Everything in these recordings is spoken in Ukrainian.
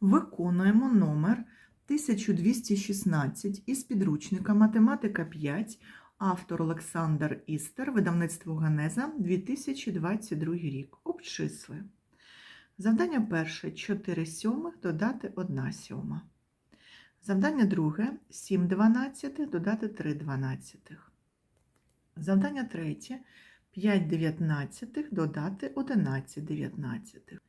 Виконуємо номер 1216 із підручника Математика 5, автор Олександр Істер, видавництво Генеза, 2022 рік. Обчислює. Завдання перше 4 сьомих додати 1 сьома. Завдання друге 7 дванадцятих додати 3 дванадцятих. Завдання третє 5 дев'ятнадцятих додати 11 дев'ятнадцятих.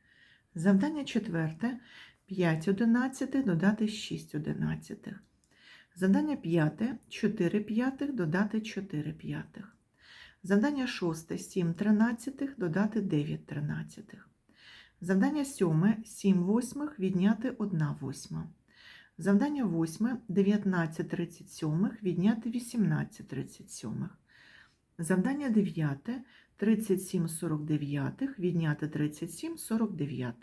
Завдання четверте 5 одинадцятих додати 6 одинадцятих. Завдання п'яте 4 п'ятих додати 4 п'ятих. Завдання шосте 7 тринадцятих додати 9 тринадцятих. Завдання сьоме 7 восьмих відняти 1 восьма. Завдання восьме 19 37 відняти 18 37. Завдання дев'яте 37 49 відняти 37 49.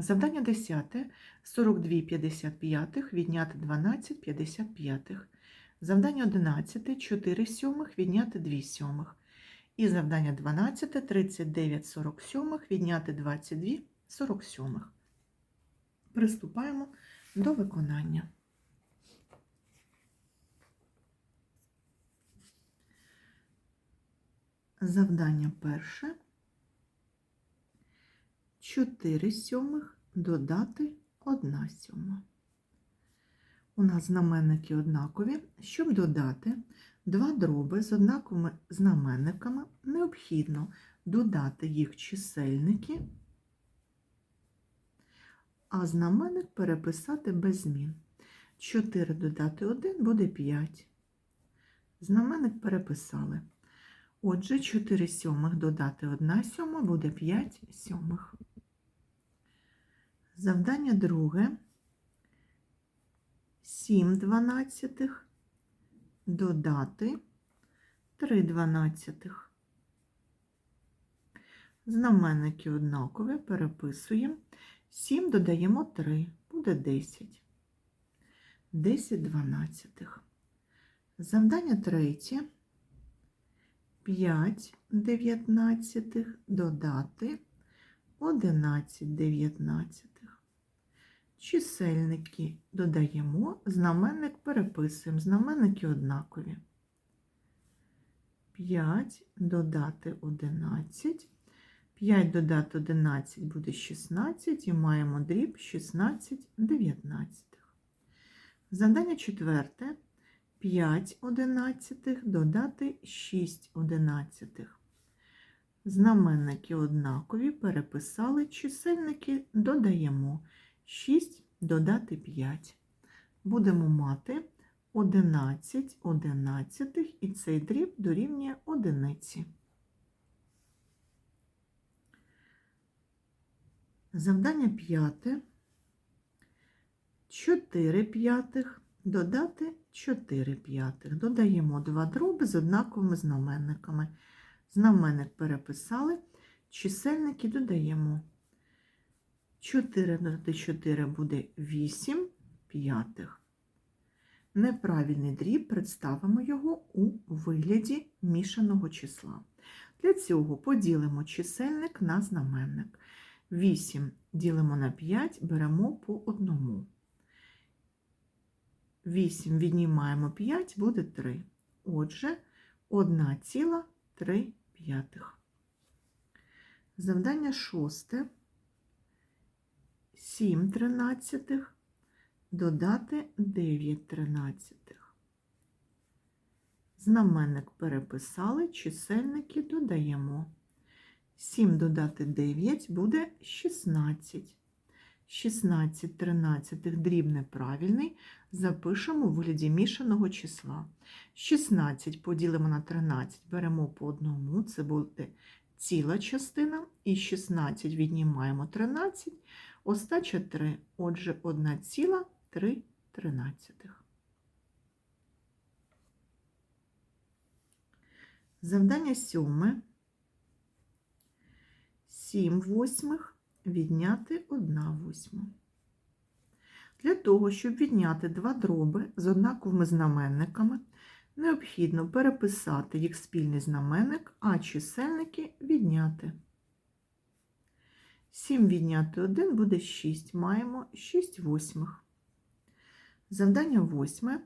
Завдання 10 42 55 відняти 12 55. Завдання 11 4 сьомих відняти 2 сьомих. І завдання 12 39 47 відняти 22 47. Приступаємо до виконання. Завдання перше. 4 сьомих додати 1 сьома. У нас знаменники однакові. Щоб додати два дроби з однаковими знаменниками, необхідно додати їх чисельники, а знаменник переписати без змін. 4 додати 1 буде 5. Знаменник переписали. Отже, 4 сьомих додати 1 сьома буде 5 сьомих. Завдання друге. 7 дванадцятих додати 3 дванадцятих. Знаменники однакові, переписуємо. 7 додаємо 3, буде 10. 10 дванадцятих. Завдання третє. 5 дев'ятнадцятих додати 11 дев'ятнадцятих. Чисельники додаємо, знаменник переписуємо, знаменники однакові. 5 додати 11. 5 додати 11 буде 16 і маємо дріб 16 дев'ятнадцятих. Завдання четверте. 5 одинадцятих додати 6 одинадцятих. Знаменники однакові переписали, чисельники додаємо 6 додати 5. Будемо мати 11 одинадцятих і цей дріб дорівнює одиниці. Завдання п'яте. 4 п'ятих додати 4 п'ятих. Додаємо два дроби з однаковими знаменниками. Знаменник переписали, чисельники додаємо. 4 додати 4 буде 8 п'ятих. Неправильний дріб представимо його у вигляді мішаного числа. Для цього поділимо чисельник на знаменник. 8 ділимо на 5, беремо по одному. 8 віднімаємо 5, буде 3. Отже, 1,3 п'ятих. Завдання шосте. 7 тринадцятих додати 9 тринадцятих. Знаменник переписали, чисельники додаємо. 7 додати 9 буде 16. 16 тринадцятих дріб неправильний, запишемо у вигляді мішаного числа. 16 поділимо на 13, беремо по одному, це буде ціла частина, і 16 віднімаємо 13, остача 3, отже, 1,3 тринадцятих. Завдання сьоме. 7 восьмих відняти 1 восьма. Для того, щоб відняти два дроби з однаковими знаменниками, необхідно переписати їх спільний знаменник, а чисельники відняти. 7 відняти 1 буде 6. Маємо 6 восьмих. Завдання восьме.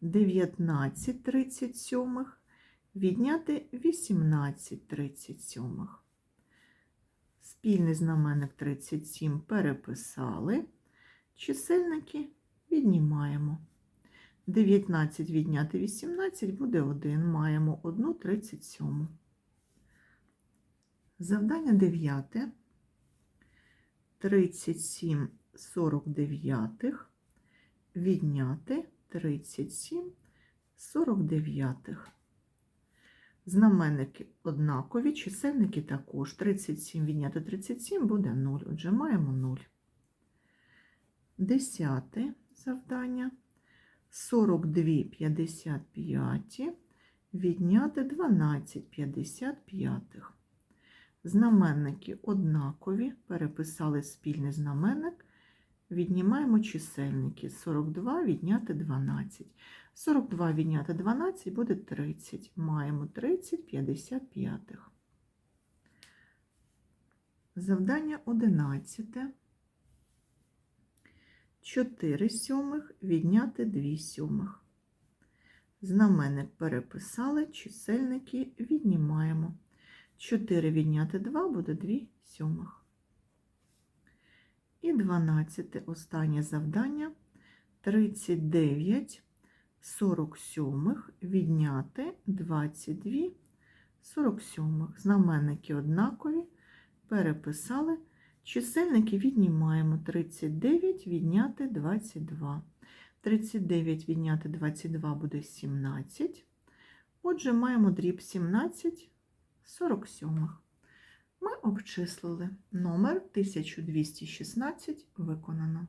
19 37 відняти 18 37. Спільний знаменник 37 переписали. Чисельники віднімаємо. 19 відняти 18 буде 1. Маємо 1 37. Завдання 9. 37 49 відняти 37 49. Знаменники однакові, чисельники також. 37 відняти 37 буде 0. Отже, маємо 0. Десяте завдання. 42 55 відняти 12 55. Знаменники однакові, переписали спільний знаменник, віднімаємо чисельники. 42 відняти 12. 42 відняти 12 буде 30. Маємо 30 55. Завдання 11. 4 сьомих відняти 2 сьомих. Знаменник переписали, чисельники віднімаємо. 4 відняти 2 буде 2 сьомих. І 12 останнє завдання. 39 47 відняти 22 47. Знаменники однакові. Переписали. Чисельники віднімаємо 39 відняти 22. 39 відняти 22 буде 17. Отже, маємо дріб 17 47. Ми обчислили номер 1216 виконано.